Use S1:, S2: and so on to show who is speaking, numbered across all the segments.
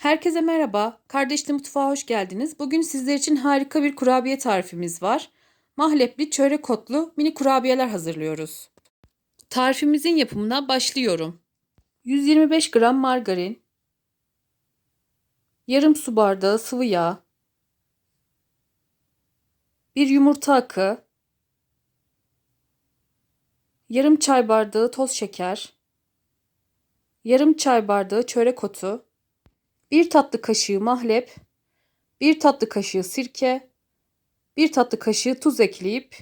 S1: Herkese merhaba. Kardeşli Mutfağa hoş geldiniz. Bugün sizler için harika bir kurabiye tarifimiz var. Mahlepli çörek otlu mini kurabiyeler hazırlıyoruz. Tarifimizin yapımına başlıyorum. 125 gram margarin, yarım su bardağı sıvı yağ, bir yumurta akı, yarım çay bardağı toz şeker, yarım çay bardağı çörek otu, 1 tatlı kaşığı mahlep, 1 tatlı kaşığı sirke, 1 tatlı kaşığı tuz ekleyip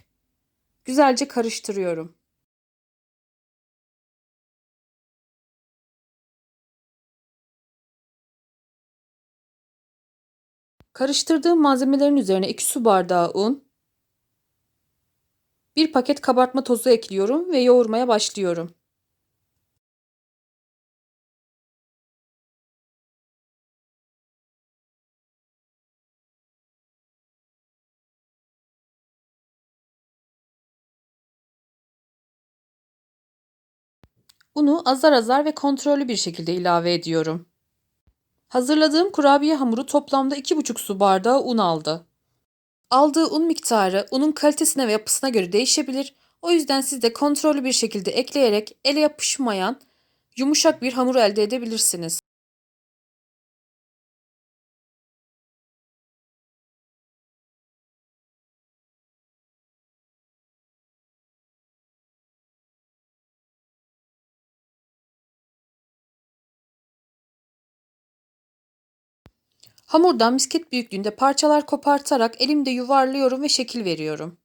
S1: güzelce karıştırıyorum. Karıştırdığım malzemelerin üzerine 2 su bardağı un, 1 paket kabartma tozu ekliyorum ve yoğurmaya başlıyorum. Unu azar azar ve kontrollü bir şekilde ilave ediyorum. Hazırladığım kurabiye hamuru toplamda 2,5 su bardağı un aldı. Aldığı un miktarı unun kalitesine ve yapısına göre değişebilir. O yüzden siz de kontrollü bir şekilde ekleyerek ele yapışmayan yumuşak bir hamur elde edebilirsiniz. Hamurdan misket büyüklüğünde parçalar kopartarak elimde yuvarlıyorum ve şekil veriyorum.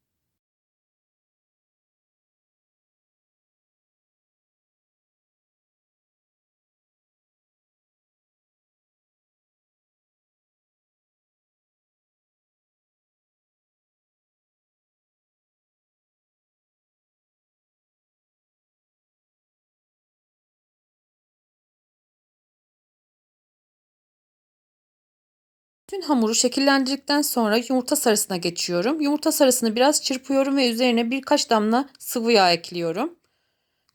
S1: Tüm hamuru şekillendirdikten sonra yumurta sarısına geçiyorum. Yumurta sarısını biraz çırpıyorum ve üzerine birkaç damla sıvı yağ ekliyorum.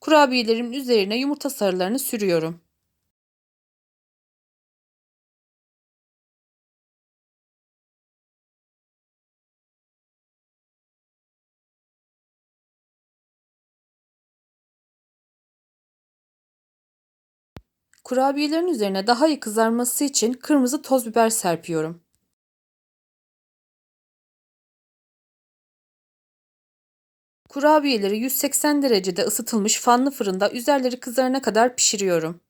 S1: Kurabiyelerimin üzerine yumurta sarılarını sürüyorum. Kurabiyelerin üzerine daha iyi kızarması için kırmızı toz biber serpiyorum. Kurabiyeleri 180 derecede ısıtılmış fanlı fırında üzerleri kızarana kadar pişiriyorum.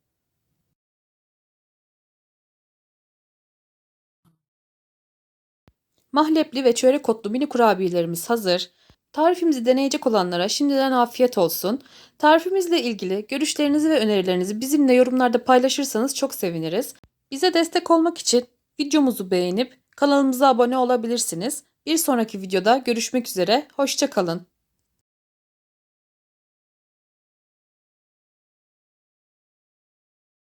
S1: Mahlepli ve çörek otlu mini kurabiyelerimiz hazır. Tarifimizi deneyecek olanlara şimdiden afiyet olsun. Tarifimizle ilgili görüşlerinizi ve önerilerinizi bizimle yorumlarda paylaşırsanız çok seviniriz. Bize destek olmak için videomuzu beğenip kanalımıza abone olabilirsiniz. Bir sonraki videoda görüşmek üzere, hoşçakalın.